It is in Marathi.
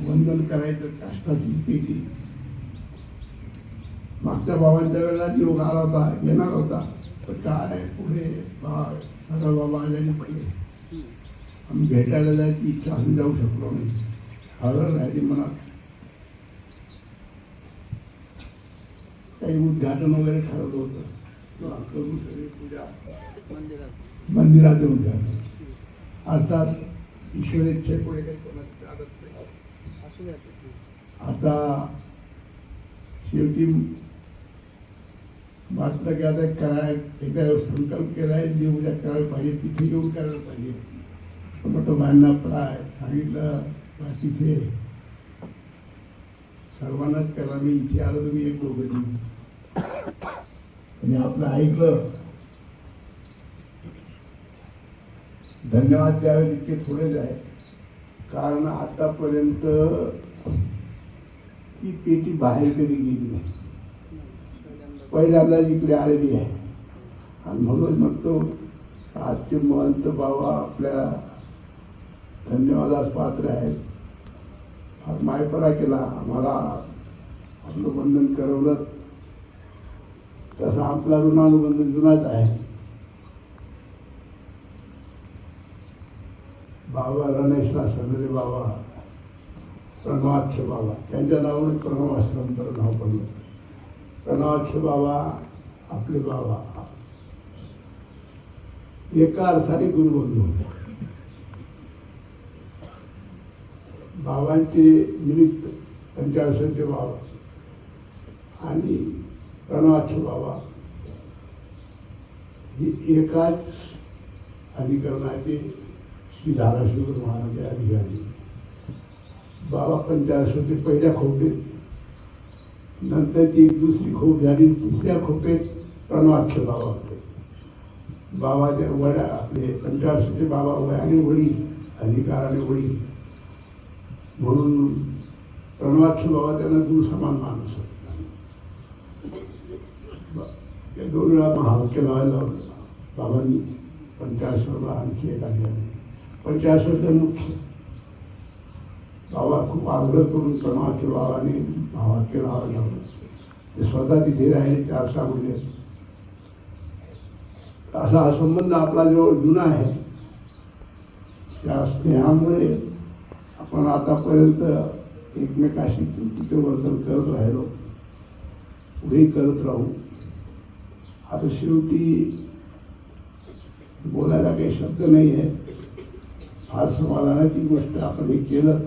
वंदन करायचं काष्टाची पेटी मागच्या बाबांच्या वेळेला योग आला होता येणार होता तर काय पुढे बा सगळं बाबा आल्याने पहिले आम्ही भेटायला जायची इच्छा असून जाऊ शकलो नाही. हळद राहिली मनात. काही उद्घाटन वगैरे ठरवलं होतं. किंवा सगळी पूजा. मंदिरात मंदिराचं उद्घाटन. अर्थात ईश्वर इच्छेपुढे काही कोणाची चालत नाही. आता शेवटी वाटलं की आता कराय एकदा संकल्प केलाय उद्या करायला पाहिजे तिथे येऊन करायला पाहिजे. मोठं म्हटलं प्राय. सांगितलं तिथे सर्वांनाच करा. मी इथे आलो तुम्ही एक दोघं आणि आपलं ऐकलं. धन्यवाद द्यावे इतके थोडेच आहे कारण आतापर्यंत ती पेटी बाहेर कधी गेली नाही. पहिल्यांदा इकडे आलेली आहे. आणि म्हणून म्हणतो आजचे महंत बाबा आपल्या धन्यवादास पात्र आहेत. फार मायपरा केला. आम्हाला आपलं बंधन करवलं. तसं आपला ऋणानुबंधन जुनाच आहे. बाबा रणेशला सजरे बाबा प्रणवाक्ष बाबा. त्यांच्या नावाने प्रणवाश्रम तर नाव पडलं. प्रणवाक्ष बाबा आपले बाबा. एका अर्थाने गुरुबंधू होते. बाबांचे निमित्त पंचाळीसांचे बाबा आणि प्रणवाक्ष बाबा ही एकाच अधिकरणाचे श्री धाराशिव महाराज अधिकारी. बाबा पंचाळीसांचे पहिल्या खोपेत नंतरची एक दुसरी खोप झाली तिसऱ्या खोपेत प्रणवाक्ष बाबा होते. बाबाच्या वड्या आपले पंचायत बाबा वयाने वडील अधिकाराने वडील. म्हणून प्रणवाक्ष बाबा त्यांना गुरु समान माणूस दोन वेळा महावाक्य लावायला बाबांनी पंचायत आणखी एक अधिकारी. पंचाळीसवरचं मुख्य बाबा खूप आग्रह करून प्रणवाक्य बाबाने भावाक्य लावायला लावलं ते स्वतः तिथे राहिले चार सहा महिने म्हणजे. असा हा संबंध आपला जो जुना आहे. त्या स्नेहामुळे आपण आतापर्यंत एकमेकाशी प्रीतीचं वर्तन करत राहिलो. पुढेही करत राहू. आता शेवटी बोलायला काही शब्द नाही आहे फार समाधानाची गोष्ट आपण हे केलं.